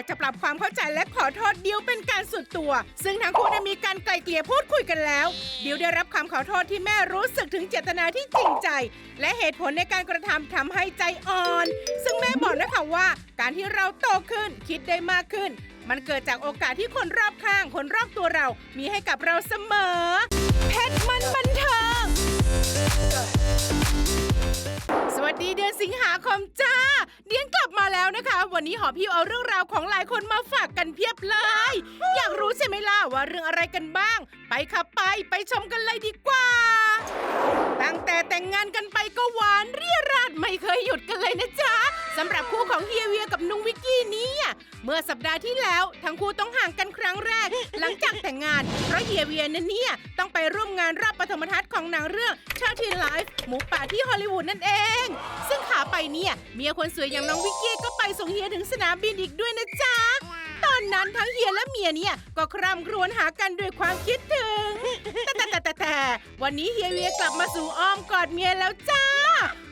ากจะปรับความเข้าใจและขอโทษดิวเป็นการสุดตัว ซึ่งทั้งคู่ได้มีการไกลเกลี่ยพูดคุยกันแล้ว ดิวได้รับคำขอโทษที่แม่รู้สึกถึงเจตนาที่จริงใจ และเหตุผลในการกระทำทำให้ใจอ่อน ซึ่งแม่บอกนะคะว่า การที่เราโตขึ้นคิดได้มากขึ้น มันเกิดจากโอกาสที่คนรอบข้าง คนรอบตัวเรา มีให้กับเราเสมอ เพชรมันบันเทิง สวัสดีเดือนสิงหาคมจ้า เดียนกลับมาแล้วนะคะ วันนี้หอพี่เอาเรื่องราวของหลายคนมาฝากกันเพียบเลย อยากรู้ใช่ไหมล่ะว่าเรื่องอะไรกันบ้าง ไปค่ะไปไปชมกันเลยดีกว่า ตั้งแต่แต่งงานกันไปก็หวานเรียราดไม่เคยหยุดกันเลยนะจ๊ะสำหรับคู่ของเฮียเวียกับนุงวิกกี้นี่ย เมื่อสัปดาห์ที่แล้ว ทั้งคู่ต้องห่างกันครั้งแรก หลังจากแต่งงาน เพราะเฮียเวียนั้นเนี่ย ต้องไปร่วมงานรอบปฐมทัศน์ของหนังเรื่องชาติไลฟ์หมูป่าที่ฮอลลีวูดนั่นเอง ซึ่งขาไปเนี่ย เมียคนสวยอย่างน้องวิกกี้ก็ไปส่งเฮียถึงสนามบินอีกด้วยนะจ๊ะตอนนั้นทั้งเฮียและเมียเนี่ยก็คร่ำครวญหากันด้วยความคิดถึงแต่แต่แต่แต่แต่วันนี้เฮียเวียกลับมาสู่อ้อมกอดเมียแล้วจ้า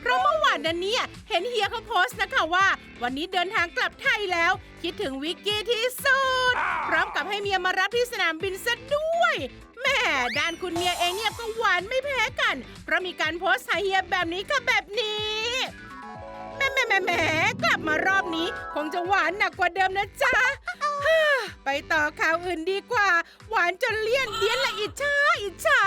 เพราะเมื่อวานนั้นเนี่ยเห็นเฮียเขาโพสต์นะคะว่า วันนี้เดินทางกลับไทยแล้ว คิดถึงวิกกี้ที่สุด พร้อมกับให้เมียมารับที่สนามบินซะด้วยแหม่ด้านคุณเมียเองเนี่ยก็หวานไม่แพ้กัน เพราะมีการโพสต์หาเฮียแบบนี้กับแบบนี้แหม่แหม่แหม่แหม่กลับมารอบนี้ คงจะหวานหนักกว่าเดิมนะจ๊ะฮ่าไปต่อข่าวอื่นดีกว่า หวานจนเลี่ยนเดียนละอิจฉาอิจฉา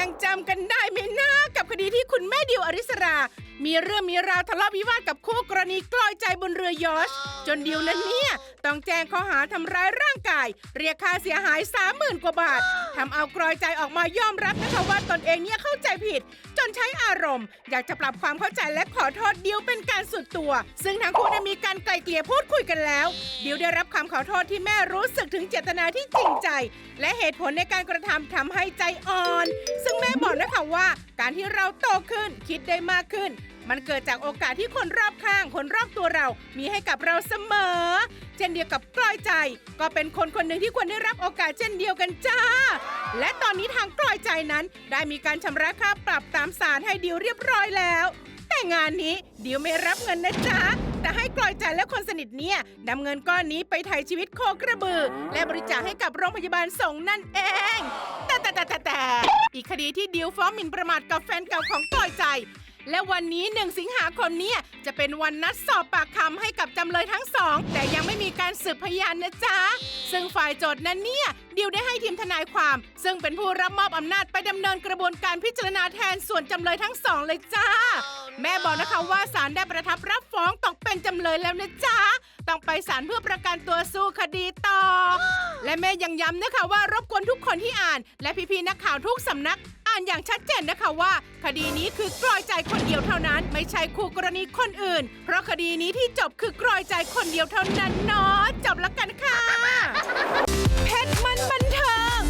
ยังจำกันได้ไหมนะกับคดีที่คุณแม่ดิวอริสรา มีเรื่องมีราวทะเลาะวิวาทกับคู่กรณีกลอยใจบนเรือยอชจนดิวนั้นเนี่ย ต้องแจ้งข้อหาทำร้ายร่างกาย เรียกค่าเสียหาย30,000กว่าบาททำเอากลอยใจออกมายอมรับนะคะว่าตนเองเนี่ยเข้าใจผิด จนใช้อารมณ์ อยากจะปรับความเข้าใจและขอโทษดิวเป็นการสุดตัว ซึ่งทั้งคู่ได้มีการไกลเกลี่ยพูดคุยกันแล้ว ดิวได้รับคำขอโทษที่แม่รู้สึกถึงเจตนาที่จริงใจ และเหตุผลในการกระทำทำให้ใจอ่อน ซึ่งแม่บอกนะคะว่า การที่เราโตขึ้นคิดได้มากขึ้น มันเกิดจากโอกาสที่คนรอบข้าง คนรอบตัวเรา มีให้กับเราเสมอ เช่นเดียวกับกล้อยใจ ก็เป็นคนคนหนึ่งที่ควรได้รับโอกาสเช่นเดียวกันจ้า และตอนนี้ทางกล้อยใจนั้น ได้มีการชำระค่าปรับตามศาลให้ดิวเรียบร้อยแล้ว แต่งานนี้ดิวไม่รับเงินนะจ๊ะแต่ให้กลอยใจและคนสนิทเนี่ยนำเงินก้อนนี้ไปไถ่ชีวิตโคกระบือ และบริจาคให้กับโรงพยาบาลสงนั่นเอง แต่แต่แต่แต่แต่อีกคดีที่ดิวฟ้องหมิ่นประมาทกับแฟนเก่าของกลอยใจ และวันนี้หนึ่งสิงหาคมนี่ยจะเป็นวันนัดสอบปากคำให้กับจำเลยทั้งสอง แต่ยังไม่มีการสืบพยานนะจ๊ะ ซึ่งฝ่ายโจทย์นั้นเนี่ย ดิวได้ให้ทีมทนายความ ซึ่งเป็นผู้รับมอบอำนาจไปดำเนินกระบวนการพิจารณาแทนส่วนจำเลยทั้งสองเลยจ้า แม่บอกนะคะว่าศาลได้ประทับรับฟ้องตกเป็นจำเลยแล้วนะจ๊ะ ต้องไปศาลเพื่อประกันตัวสู้คดีต่อ และแม่ยังย้ำนะคะว่ารบกวนทุกคนที่อ่าน และพี่ๆนักข่าวทุกสำนัก อ่านอย่างชัดเจนนะคะว่า คดีนี้คือกลอยใจคนเดียวเท่านั้น ไม่ใช่คู่กรณีคนอื่น เพราะคดีนี้ที่จบคือกลอยใจคนเดียวเท่านั้นเนาะจบแล้วกันค่ะเพชรมันบันเทิง